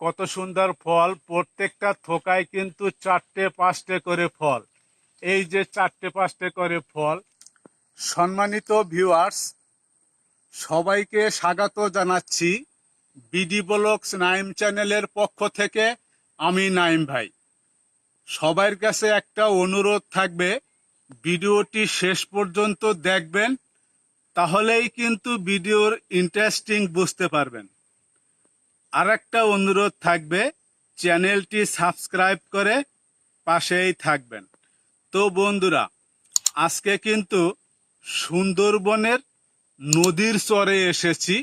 কত সুন্দর ফল, প্রত্যেকটা থোকায় কিন্তু চারটে, পাঁচটে করে ফল। এই যে চারটে, পাঁচটে করে ফল, সম্মানিত ভিউয়ার্স সবাইকে স্বাগত জানাচ্ছি বিডি ব্লগস নাইম চ্যানেলের পক্ষ থেকে আমি নাইম ভাই। সবার কাছে একটা অনুরোধ থাকবে, ভিডিওটি শেষ পর্যন্ত দেখবেন, তাহলেই কিন্তু ভিডিওর ইন্টারেস্টিং বুঝতে পারবেন। আর একটা অনুরোধ থাকবে, চ্যানেলটি সাবস্ক্রাইব করে পাশেই থাকবেন। তো বন্ধুরা, আজকে কিন্তু সুন্দরবনের নদীর চরে এসেছি।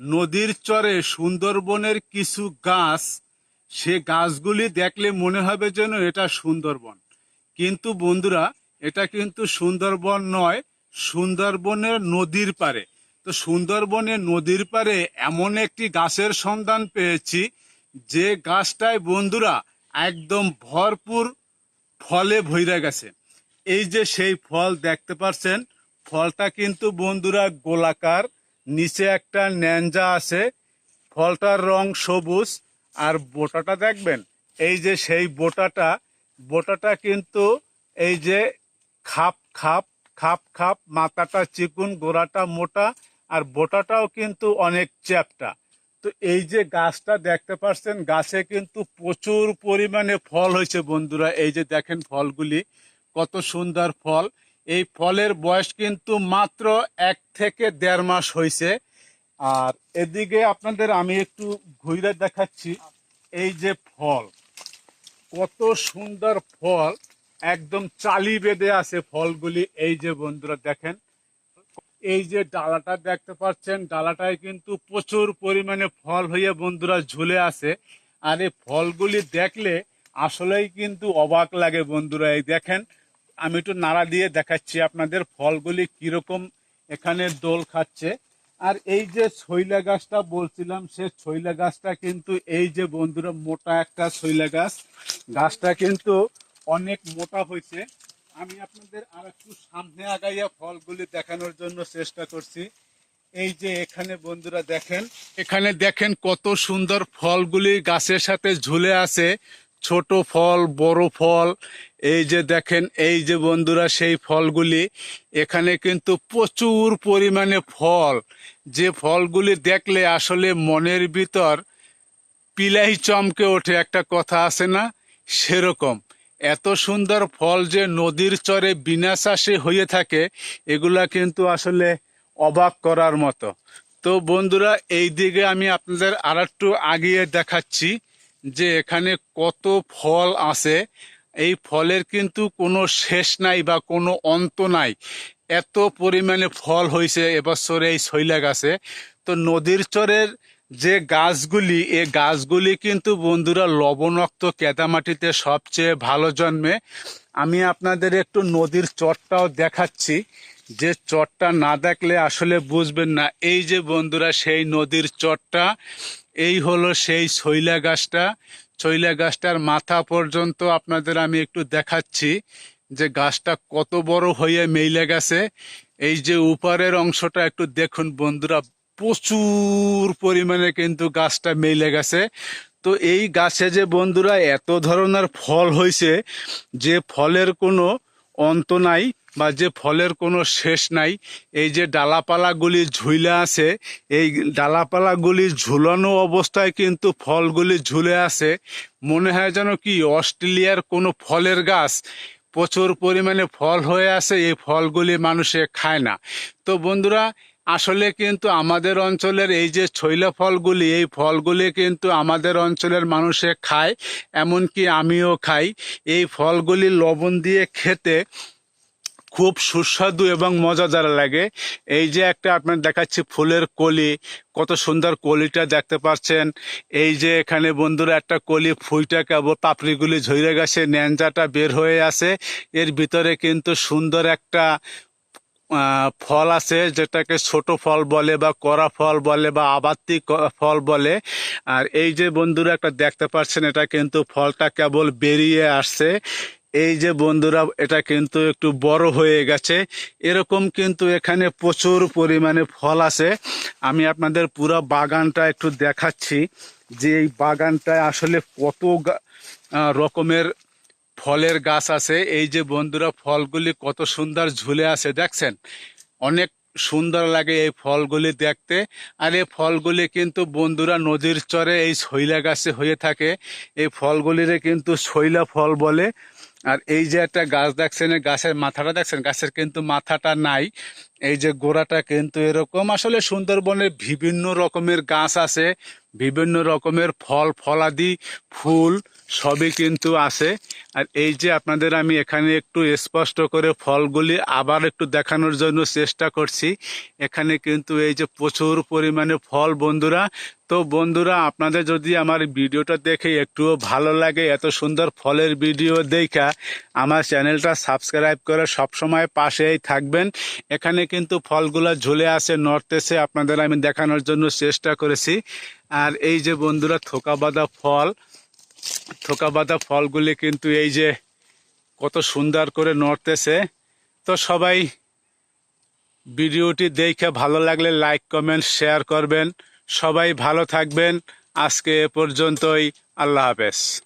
নদীর চরে সুন্দরবনের কিছু গাছ, সে গাছগুলি দেখলে মনে হবে যেন এটা সুন্দরবন। কিন্তু বন্ধুরা, এটা কিন্তু সুন্দরবন নয়, সুন্দরবনের নদীর পারে তো সুন্দরবনে নদীর পারে এমন একটি গাছের সন্ধান পেয়েছি, যে গাছটায় বন্ধুরা একদম ভরপুর ফলে ভইরা গেছে। এই যে সেই ফল দেখতে পাচ্ছেন, ফলটা কিন্তু বন্ধুরা গোলাকার, নিচে একটা ন্যাঞ্জা আছে, ফলটার রং সবুজ, আর বোটাটা দেখবেন, এই যে সেই বোটাটা বোটাটা কিন্তু এই যে খাপ খাপ খাপ খাপ, মাথাটা চিকুন, গোড়াটা মোটা আর বোটাটাও কিন্তু অনেক চ্যাপটা। তো এই যে গাছটা দেখতে পাচ্ছেন গাছে কিন্তু প্রচুর পরিমাণে ফল হয়েছে বন্ধুরা। এই যে দেখেন ফলগুলি, কত সুন্দর ফল। এই ফলের বয়স কিন্তু মাত্র এক থেকে দেড় মাস হয়েছে। আর এদিকে আপনাদের আমি একটু ঘুরে দেখাচ্ছি, এই যে ফল, কত সুন্দর ফল। একদম চালি বেঁধে আছে ফলগুলি। এই যে বন্ধুরা দেখেন এই যে ডালাটা দেখতে পাচ্ছেন, ডালাটায় কিন্তু প্রচুর পরিমাণে ফল হয়ে বন্ধুরা ঝুলে আছে। আর এই ফলগুলি দেখলে আসলেই কিন্তু অবাক লাগে বন্ধুরা। এই দেখেন, আমি একটু নাড়া দিয়ে দেখাচ্ছি আপনাদের ফলগুলি কীরকম এখানে দোল খাচ্ছে। আর এই যে ছইলা গাছটা বলছিলাম, সে ছইলা গাছটা কিন্তু এই যে বন্ধুরা মোটা একটা ছইলা গাছ। গাছটা কিন্তু অনেক মোটা হয়েছে। আমি আপনাদের আর একটু সামনে আগাইয়া ফলগুলি দেখানোর জন্য চেষ্টা করছি। এই যে এখানে বন্ধুরা দেখেন, এখানে দেখেন কত সুন্দর ফলগুলি গাছের সাথে ঝুলে আছে। ছোট ফল, বড় ফল, এই যে দেখেন, এই যে বন্ধুরা সেই ফলগুলি। এখানে কিন্তু প্রচুর পরিমাণে ফল। যে ফলগুলি দেখলে আসলে মনের ভিতর পিলাই চমকে ওঠে, একটা কথা আছে না? সেরকম। এত সুন্দর ফল যে নদীর চরে বিনা চাষে হয়ে থাকে, এগুলা কিন্তু আসলে অবাক করার মতো। তো বন্ধুরা, এই দিকে আমি আপনাদের আর একটু আগিয়ে দেখাচ্ছি যে এখানে কত ফল আছে। এই ফলের কিন্তু কোনো শেষ নাই বা কোনো অন্ত নাই। এত পরিমাণে ফল হয়েছে এবছর এই শৈলা গাছে তো নদীর চরের যে গাছগুলি, এ গাছগুলি কিন্তু বন্ধুরা লবণাক্ত কেদামাটিতে সবচেয়ে ভালো জন্মে। আমি আপনাদের একটু নদীর চরটাও দেখাচ্ছি। যে চটটা না দেখলে আসলে বুঝবেন না। এই যে বন্ধুরা, সেই নদীর চরটা, এই হলো সেই শৈলা গাছটা। শৈলা গাছটার মাথা পর্যন্ত আপনাদের আমি একটু দেখাচ্ছি যে গাছটা কত বড় হয়ে মেইলে গেছে। এই যে উপরের অংশটা একটু দেখুন বন্ধুরা প্রচুর পরিমাণে কিন্তু গাছটা মেলে গেছে। তো এই গাছে যে বন্ধুরা এত ধরনের ফল হয়েছে, যে ফলের কোনো অন্ত নাই বা যে ফলের কোনো শেষ নাই, এই যে ডালাপালাগুলি ঝুলে আছে, এই ডালাপালাগুলি ঝুলানো অবস্থায় কিন্তু ফলগুলি ঝুলে আছে। মনে হয় যেন কি অস্ট্রেলিয়ার কোনো ফলের গাছ প্রচুর পরিমাণে ফল হয়ে আছে, এই ফলগুলি মানুষে খায় না। তো বন্ধুরা আসলে কিন্তু আমাদের অঞ্চলের এই যে ছৈলা ফলগুলি এই ফলগুলি কিন্তু আমাদের অঞ্চলের মানুষে খায়, এমনকি আমিও খাই। এই ফলগুলি লবণ দিয়ে খেতে খুব সুস্বাদু এবং মজাদার লাগে। এই যে একটা আপনার দেখাচ্ছি ফুলের কলি, কত সুন্দর কলিটা দেখতে পাচ্ছেন। এই যে এখানে বন্ধুরা একটা কলি ফুইটা কেবল পাপড়িগুলি ঝরে গেছে, ন্যাঞ্জাটা বের হয়ে আছে। এর ভিতরে কিন্তু সুন্দর একটা ফল আছে, যেটাকে ছোট ফল বলে বা করা ফল বলে বা আবাত্তি ক- ফল বলে। আর এই যে বন্ধুরা একটা দেখতে পাচ্ছেন, এটা কিন্তু ফলটা কেবল বেরিয়ে আসছে। এই যে বন্ধুরা, এটা কিন্তু একটু বড় হয়ে গেছে। এরকম কিন্তু এখানে প্রচুর পরিমাণে ফল আছে। আমি আপনাদের পুরো বাগানটা একটু দেখাচ্ছি যে এই বাগানটায় আসলে কত রকমের ফলের গাছ আছে। এই যে বন্ধুরা, ফলগুলি কত সুন্দর ঝুলে আছে, দেখছেন? অনেক সুন্দর লাগে এই ফলগুলি দেখতে। আর এই ফলগুলি কিন্তু বন্ধুরা নদীর চরে এই শৈলা গাছে হয়ে থাকে। এই ফলগুলিরে কিন্তু শৈলা ফল বলে। আর এই যে একটা গাছ দেখছেন গাছের মাথাটা দেখছেন, গাছের কিন্তু মাথাটা নাই। এই যে গোড়াটা কিন্তু এরকম। আসলে সুন্দরবনে বিভিন্ন রকমের গাছ আছে, বিভিন্ন রকমের ফল, ফলাদি, ফুল সবই কিন্তু আছে। আর এই যে আপনাদের আমি এখানে একটু স্পষ্ট করে ফলগুলি আবার একটু দেখানোর জন্য চেষ্টা করছি। এখানে কিন্তু এই যে প্রচুর পরিমাণে ফল, বন্ধুরা তো বন্ধুরা, আপনাদের যদি আমার ভিডিওটা দেখে একটুও ভালো লাগে, এত সুন্দর ফলের ভিডিও দেখা, আমার চ্যানেলটা সাবস্ক্রাইব করে সবসময় পাশেই থাকবেন। এখানে কিন্তু ফলগুলো ঝুলে আছে, নড়তেছে, আপনাদের আমি দেখানোর জন্য চেষ্টা করেছি। আর এই যে বন্ধুরা থোকা ফল থোকা বাঁধা ফলগুলি কিন্তু এই যে কত সুন্দর করে নড়তেছে। তো সবাই ভিডিওটি দেখে ভালো লাগলে লাইক, কমেন্ট, শেয়ার করবেন। সবাই ভালো থাকবেন। আজকে এ পর্যন্তই। আল্লাহ হাফেজ।